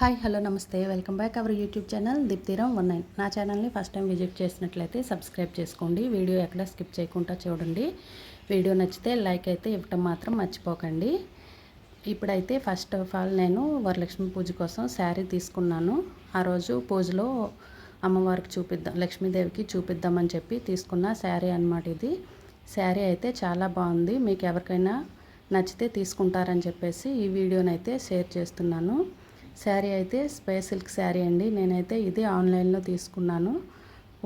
Hi hello నమస్తే. Welcome back our YouTube channel Deeptiram one nine. నా ఛానల్ని first time visit చేసినట్లయితే subscribe చేసుకోండి. వీడియో ఎక్కడ స్కిప్ చేయకుండా చూడండి. వీడియో నచ్చితే లైక్ అయితే ఇవ్వటం మాత్రం మర్చిపోకండి. ఇప్పుడైతే ఫస్ట్ ఆఫ్ ఆల్ నేను వరలక్ష్మి పూజ కోసం శారీ తీసుకున్నాను. ఆ రోజు పూజలో అమ్మవారికి చూపిద్దాం లక్ష్మీదేవికి చూపిద్దామని చెప్పి తీసుకున్న శారీ అనమాట ఇది. శారీ అయితే చాలా బాగుంది. మీకు ఎవరికైనా నచ్చితే తీసుకుంటారని చెప్పేసి ఈ వీడియోనైతే షేర్ చేస్తున్నాను. శారీ అయితే స్పేస్ సిల్క్ శారీ అండి. నేనైతే ఇది ఆన్లైన్లో తీసుకున్నాను.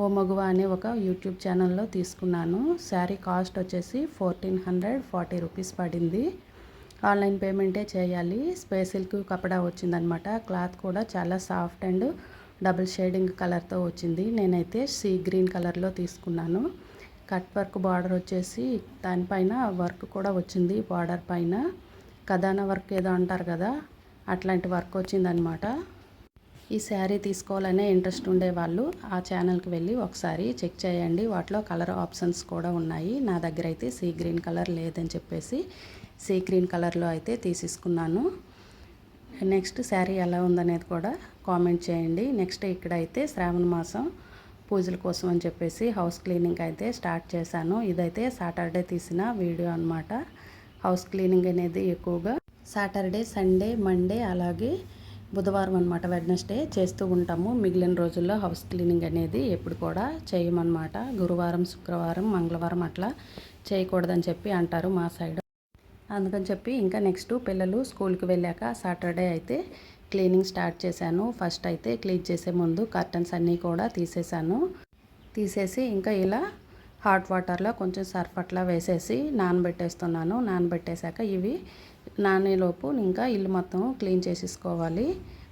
ఓ మగువ అనే ఒక యూట్యూబ్ ఛానల్లో తీసుకున్నాను. శారీ కాస్ట్ వచ్చేసి ఫోర్టీన్ హండ్రెడ్ ఫార్టీ రూపీస్ పడింది. ఆన్లైన్ పేమెంటే చేయాలి. స్పేస్ సిల్క్ కపడా వచ్చిందనమాట. క్లాత్ కూడా చాలా సాఫ్ట్ అండ్ డబుల్ షేడింగ్ కలర్తో వచ్చింది. నేనైతే సీ గ్రీన్ కలర్లో తీసుకున్నాను. కట్ వర్క్ బార్డర్ వచ్చేసి దానిపైన వర్క్ కూడా వచ్చింది. బార్డర్ పైన కథాన వర్క్ ఏదో అంటారు కదా అట్లాంటి వర్క్ వచ్చిందనమాట ఈ శారీ తీసుకోవాలనే ఇంట్రెస్ట్ ఉండేవాళ్ళు ఆ ఛానల్కి వెళ్ళి ఒకసారి చెక్ చేయండి. వాటిలో కలర్ ఆప్షన్స్ కూడా ఉన్నాయి. నా దగ్గర అయితే సీ గ్రీన్ కలర్ లేదని చెప్పేసి సీ గ్రీన్ కలర్లో అయితే తీసేసుకున్నాను. నెక్స్ట్ శారీ ఎలా ఉందనేది కూడా కామెంట్ చేయండి. నెక్స్ట్ ఇక్కడైతే శ్రావణ మాసం పూజల కోసం అని చెప్పేసి హౌస్ క్లీనింగ్ అయితే స్టార్ట్ చేశాను. ఇదైతే సాటర్డే తీసిన వీడియో అనమాట హౌస్ క్లీనింగ్ అనేది ఎక్కువగా సాటర్డే సండే మండే అలాగే బుధవారం అనమాట వెడ్నెస్డే చేస్తూ ఉంటాము. మిగిలిన రోజుల్లో హౌస్ క్లీనింగ్ అనేది ఎప్పుడు కూడా చేయమన్నమాట. గురువారం శుక్రవారం మంగళవారం అట్లా చేయకూడదని చెప్పి అంటారు మా సైడ్. అందుకని చెప్పి ఇంకా నెక్స్ట్ పిల్లలు స్కూల్కి వెళ్ళాక సాటర్డే అయితే క్లీనింగ్ స్టార్ట్ చేశాను. ఫస్ట్ అయితే క్లీన్ చేసే ముందు కర్టన్స్ అన్నీ కూడా తీసేసాను తీసేసి ఇంకా ఇలా హాట్ వాటర్లో కొంచెం సర్ఫ్ అట్లా వేసేసి నానబెట్టేస్తున్నాను. నానబెట్టేశాక ఇవి నానేలోపు ఇంకా ఇల్లు మొత్తం క్లీన్ చేసేసుకోవాలి.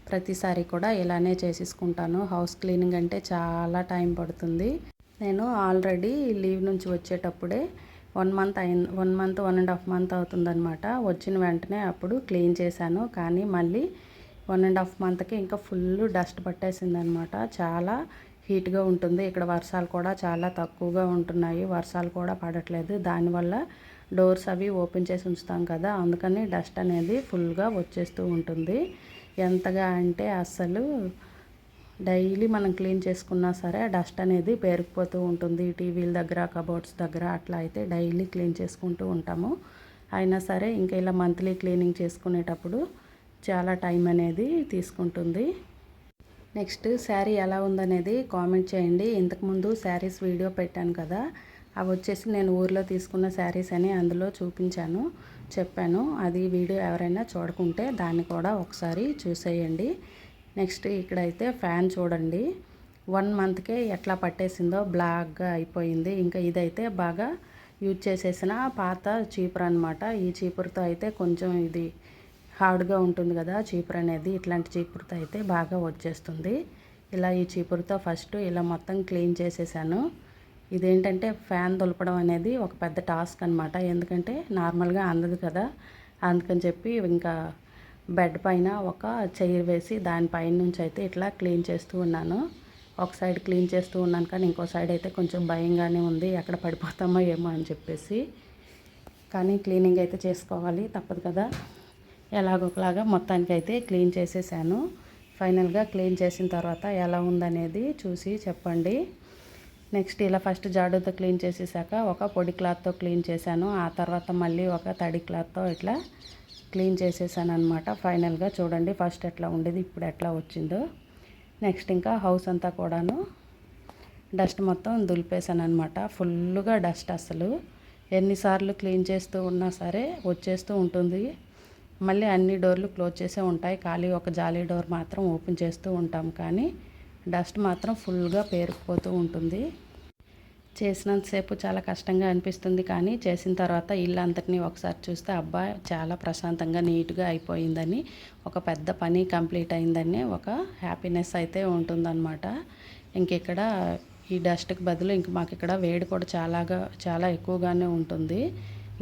ప్రతిసారి కూడా ఇలానే చేసేసుకుంటాను. హౌస్ క్లీనింగ్ అంటే చాలా టైం పడుతుంది. నేను ఆల్రెడీ లీవ్ నుంచి వచ్చేటప్పుడే వన్ మంత్ అయింది one month one and half month అవుతుందనమాట వచ్చిన వెంటనే అప్పుడు క్లీన్ చేశాను. కానీ మళ్ళీ వన్ అండ్ హాఫ్ మంత్కి ఇంకా ఫుల్ డస్ట్ పట్టేసిందనమాట చాలా హీట్గా ఉంటుంది. ఇక్కడ వర్షాలు కూడా చాలా తక్కువగా ఉంటున్నాయి. వర్షాలు కూడా పడట్లేదు. దానివల్ల డోర్స్ అవి ఓపెన్ చేసి ఉంచుతాం కదా. అందుకని డస్ట్ అనేది ఫుల్గా వచ్చేస్తూ ఉంటుంది. ఎంతగా అంటే అస్సలు డైలీ మనం క్లీన్ చేసుకున్నా సరే డస్ట్ అనేది పేరుకుపోతూ ఉంటుంది. టీవీల దగ్గర కబోర్డ్స్ దగ్గర అట్లా అయితే డైలీ క్లీన్ చేసుకుంటూ ఉంటాము. అయినా సరే ఇంకా ఇలా మంత్లీ క్లీనింగ్ చేసుకునేటప్పుడు చాలా టైం అనేది తీసుకుంటుంది. నెక్స్ట్ శారీ ఎలా ఉందనేది కామెంట్ చేయండి. ఇంతకుముందు శారీస్ వీడియో పెట్టాను కదా అవి వచ్చేసి నేను ఊర్లో తీసుకున్న శారీస్ అని అందులో చూపించాను చెప్పాను. అది వీడియో ఎవరైనా చూడకుంటే దాన్ని కూడా ఒకసారి చూసేయండి. నెక్స్ట్ ఇక్కడైతే ఫ్యాన్ చూడండి. వన్ మంత్కే ఎట్లా పట్టేసిందో బ్లాక్గా అయిపోయింది. ఇంకా ఇదైతే బాగా యూజ్ చేసేసిన పాత చీపురు అనమాట ఈ చీపురుతో అయితే కొంచెం ఇది హార్డ్గా ఉంటుంది కదా చీపురు అనేది ఇట్లాంటి చీపురుతో అయితే బాగా వచ్చేస్తుంది. ఇలా ఈ చీపురుతో ఫస్ట్ ఇలా మొత్తం క్లీన్ చేసేసాను. ఇదేంటంటే ఫ్యాన్ దులపడం అనేది ఒక పెద్ద టాస్క్ అనమాట ఎందుకంటే నార్మల్గా అందదు కదా అందుకని చెప్పి ఇంకా బెడ్ పైన ఒక చైర్ వేసి దానిపైన నుంచి అయితే ఇట్లా క్లీన్ చేస్తూ ఉన్నాను. ఒక సైడ్ క్లీన్ చేస్తూ ఉన్నాను కానీ ఇంకో సైడ్ అయితే కొంచెం భయంగానే ఉంది ఎక్కడ పడిపోతామో ఏమో అని చెప్పేసి. కానీ క్లీనింగ్ అయితే చేసుకోవాలి తప్పదు కదా. ఎలాగొకలాగా మొత్తానికి అయితే క్లీన్ చేసేసాను. ఫైనల్గా క్లీన్ చేసిన తర్వాత ఎలా ఉందనేది చూసి చెప్పండి. నెక్స్ట్ ఇలా ఫస్ట్ జాడుతో క్లీన్ చేసేసాక ఒక పొడి క్లాత్తో క్లీన్ చేశాను. ఆ తర్వాత మళ్ళీ ఒక తడి క్లాత్తో ఇట్లా క్లీన్ చేసేసాను అనమాట ఫైనల్గా చూడండి ఫస్ట్ ఎట్లా ఉండేది ఇప్పుడు ఎట్లా వచ్చిందో. నెక్స్ట్ ఇంకా హౌస్ అంతా కూడాను డస్ట్ మొత్తం దులిపేశాను అనమాట ఫుల్గా డస్ట్ అసలు. ఎన్నిసార్లు క్లీన్ చేస్తూ ఉన్నా సరే వచ్చేస్తూ ఉంటుంది. మళ్ళీ అన్ని డోర్లు క్లోజ్ చేసే ఉంటాయి. ఖాళీ ఒక జాలీ డోర్ మాత్రం ఓపెన్ చేస్తూ ఉంటాం. కానీ డస్ట్ మాత్రం ఫుల్గా పేరుకుపోతూ ఉంటుంది. చేసినంతసేపు చాలా కష్టంగా అనిపిస్తుంది. కానీ చేసిన తర్వాత ఇల్లు అంతటినీ ఒకసారి చూస్తే అబ్బా చాలా ప్రశాంతంగా నీట్గా అయిపోయిందని ఒక పెద్ద పని కంప్లీట్ అయిందని ఒక హ్యాపీనెస్ అయితే ఉంటుందన్నమాట. ఇంకెక్కడ ఈ డస్ట్కి బదులు ఇంక మాకు ఇక్కడ వేడి కూడా చాలాగా చాలా ఎక్కువగానే ఉంటుంది.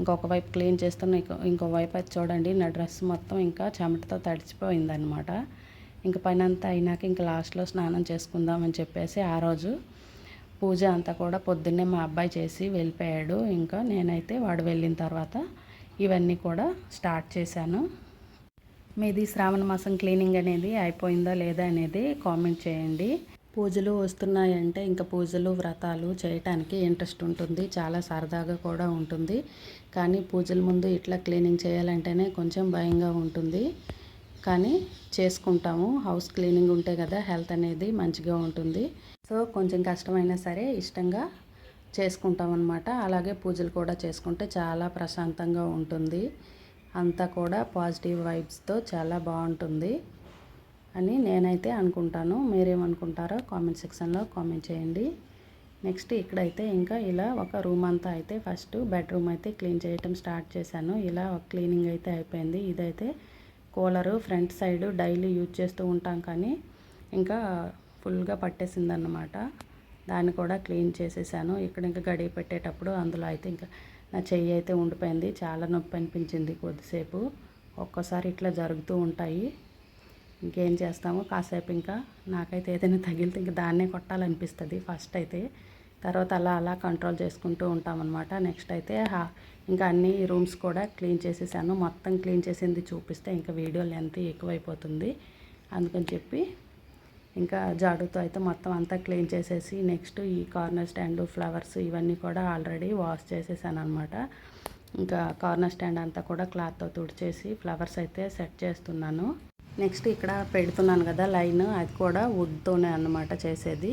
ఇంకొక వైపు క్లీన్ చేస్తాను ఇంకో వైపు అయితే చూడండి నా డ్రెస్ మొత్తం ఇంకా చెమటతో తడిచిపోయిందనమాట ఇంక పని అంతా అయినాక ఇంక లాస్ట్లో స్నానం చేసుకుందామని చెప్పేసి ఆ రోజు పూజ అంతా కూడా పొద్దున్నే మా అబ్బాయి చేసి వెళ్ళిపోయాడు. ఇంకా నేనైతే వాడు వెళ్ళిన తర్వాత ఇవన్నీ కూడా స్టార్ట్ చేశాను. మీది శ్రావణ మాసం క్లీనింగ్ అనేది అయిపోయిందా లేదా అనేది కామెంట్ చేయండి. పూజలు వస్తున్నాయంటే ఇంకా పూజలు వ్రతాలు చేయటానికి ఇంట్రెస్ట్ ఉంటుంది. చాలా సరదాగా కూడా ఉంటుంది. కానీ పూజల ముందు ఇట్లా క్లీనింగ్ చేయాలంటేనే కొంచెం భయంగా ఉంటుంది. కానీ చేసుకుంటాము. హౌస్ క్లీనింగ్ ఉంటే కదా హెల్త్ అనేది మంచిగా ఉంటుంది. సో కొంచెం కష్టమైనా సరే ఇష్టంగా చేసుకుంటాం అనమాట అలాగే పూజలు కూడా చేసుకుంటే చాలా ప్రశాంతంగా ఉంటుంది. అంతా కూడా పాజిటివ్ వైబ్స్తో చాలా బాగుంటుంది. అని నేనైతే అనుకుంటాను. మీరేమనుకుంటారో కామెంట్ సెక్షన్లో కామెంట్ చేయండి. నెక్స్ట్ ఇక్కడైతే ఇంకా ఇలా ఒక రూమ్ అంతా అయితే ఫస్ట్ బెడ్రూమ్ అయితే క్లీన్ చేయటం స్టార్ట్ చేశాను. ఇలా ఒక క్లీనింగ్ అయితే అయిపోయింది. ఇదైతే cooler front side daily use చేస్తూ ఉంటాం కానీ ఇంకా ఫుల్గా పట్టేసిందన్నమాట. దాన్ని కూడా క్లీన్ చేసేసాను. ఇక్కడ ఇంకా గడి పెట్టేటప్పుడు అందులో అయితే ఇంకా నా చెయ్యి అయితే ఉండిపోయింది. చాలా నొప్పి అనిపించింది కొద్దిసేపు. ఒక్కోసారి ఇట్లా జరుగుతూ ఉంటాయి. ఇంకేం చేస్తాము కాసేపు ఇంకా నాకైతే ఏదైనా తగిలితే ఇంకా దాన్నే కొట్టాలనిపిస్తుంది ఫస్ట్ అయితే. తర్వాత అలా అలా కంట్రోల్ చేసుకుంటూ ఉంటామన్నమాట. నెక్స్ట్ అయితే ఇంకా అన్ని రూమ్స్ కూడా క్లీన్ చేసేసాను. మొత్తం క్లీన్ చేసింది చూపిస్తే ఇంకా వీడియో లెంత్ ఎక్కువైపోతుంది. అందుకని చెప్పి ఇంకా జాడుతో అయితే మొత్తం అంతా క్లీన్ చేసేసి నెక్స్ట్ ఈ కార్నర్ స్టాండ్ ఫ్లవర్స్ ఇవన్నీ కూడా ఆల్రెడీ వాష్ చేసేసాను అనమాట ఇంకా కార్నర్ స్టాండ్ అంతా కూడా క్లాత్తో తుడిచేసి ఫ్లవర్స్ అయితే సెట్ చేస్తున్నాను. నెక్స్ట్ ఇక్కడ పెడుతున్నాను కదా లైన్ అది కూడా వుడ్తోనే అన్నమాట చేసేది.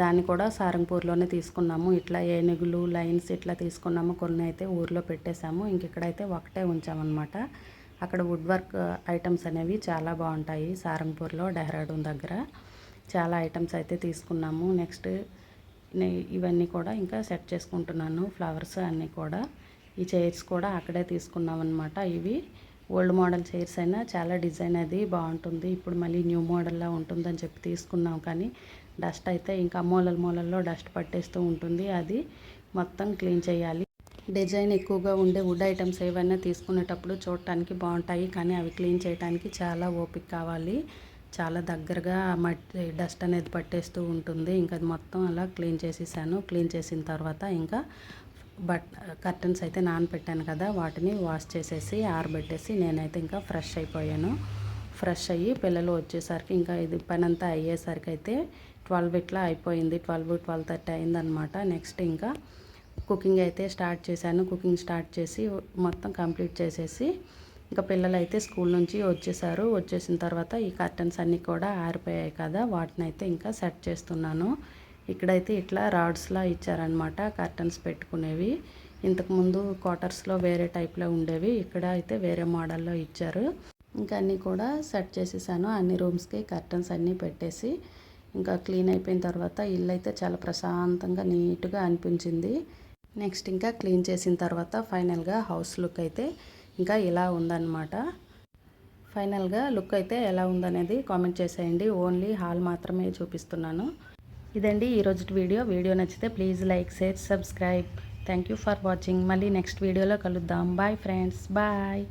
దాన్ని కూడా సారంగపూర్లోనే తీసుకున్నాము. ఇట్లా ఏనుగులు లైన్స్ ఇట్లా తీసుకున్నాము. కొన్ని అయితే ఊర్లో పెట్టేశాము. ఇంక ఇక్కడైతే ఒకటే ఉంచామన్నమాట. అక్కడ వుడ్ వర్క్ ఐటమ్స్ అనేవి చాలా బాగుంటాయి సారంగపూర్లో డెహ్రాడూన్ దగ్గర. చాలా ఐటమ్స్ అయితే తీసుకున్నాము. నెక్స్ట్ ఇవన్నీ కూడా ఇంకా సెట్ చేసుకుంటున్నాను. ఫ్లవర్స్ అన్నీ కూడా. ఈ చైర్స్ కూడా అక్కడే తీసుకున్నాం అనమాట ఇవి. ఓల్డ్ మోడల్ చైర్స్ అయినా చాలా డిజైన్ అది బాగుంటుంది. ఇప్పుడు మళ్ళీ న్యూ మోడల్లా ఉంటుందని చెప్పి తీసుకున్నాం కానీ డస్ట్ అయితే ఇంకా మూలల మూలల్లో డస్ట్ పట్టేస్తూ ఉంటుంది. అది మొత్తం క్లీన్ చేయాలి. డిజైన్ ఎక్కువగా ఉండే వుడ్ ఐటమ్స్ ఏవైనా తీసుకునేటప్పుడు చూడటానికి బాగుంటాయి కానీ అవి క్లీన్ చేయడానికి చాలా ఓపిక కావాలి. చాలా దగ్గరగా మట్టి డస్ట్ అనేది పట్టేస్తూ ఉంటుంది. ఇంకా అది మొత్తం అలా క్లీన్ చేసేసాను. క్లీన్ చేసిన తర్వాత ఇంకా బట్ కర్టన్స్ అయితే నానబెట్టాను కదా వాటిని వాష్ చేసేసి ఆరబెట్టేసి నేనైతే ఇంకా ఫ్రెష్ అయిపోయాను. ఫ్రెష్ అయ్యి పిల్లలు వచ్చేసరికి ఇంకా ఇది పని అంతా అయ్యేసరికి అయితే ట్వెల్వ్ ఇట్లా అయిపోయింది. ట్వెల్వ్ ట్వెల్వ్ థర్టీ అయిందనమాట నెక్స్ట్ ఇంకా కుకింగ్ అయితే స్టార్ట్ చేశాను. కుకింగ్ స్టార్ట్ చేసి మొత్తం కంప్లీట్ చేసేసి ఇంకా పిల్లలు అయితే స్కూల్ నుంచి వచ్చేసారు. వచ్చేసిన తర్వాత ఈ కర్టన్స్ అన్నీ కూడా ఆరిపోయాయి కదా వాటిని అయితే ఇంకా సెట్ చేస్తున్నాను. ఇక్కడైతే ఇట్లా రాడ్స్లా ఇచ్చారనమాట కర్టన్స్ పెట్టుకునేవి. ఇంతకుముందు క్వార్టర్స్లో వేరే టైప్లో ఉండేవి ఇక్కడ అయితే వేరే మోడల్లో ఇచ్చారు. ఇంకా అన్నీ కూడా సెట్ చేసేసాను అన్ని రూమ్స్కి కర్టన్స్ అన్నీ పెట్టేసి. ఇంకా క్లీన్ అయిపోయిన తర్వాత ఇల్లు అయితే చాలా ప్రశాంతంగా నీట్గా అనిపించింది. నెక్స్ట్ ఇంకా క్లీన్ చేసిన తర్వాత ఫైనల్గా హౌస్ లుక్ అయితే ఇంకా ఇలా ఉందన్నమాట. ఫైనల్గా లుక్ అయితే ఎలా ఉందనేది కామెంట్ చేసేయండి. ఓన్లీ హాల్ మాత్రమే చూపిస్తున్నాను. ఇదండి ఈరోజు వీడియో. వీడియో నచ్చితే please like share subscribe. Thank you for watching. మళ్ళీ నెక్స్ట్ వీడియోలో కలుద్దాం. Bye friends. బాయ్.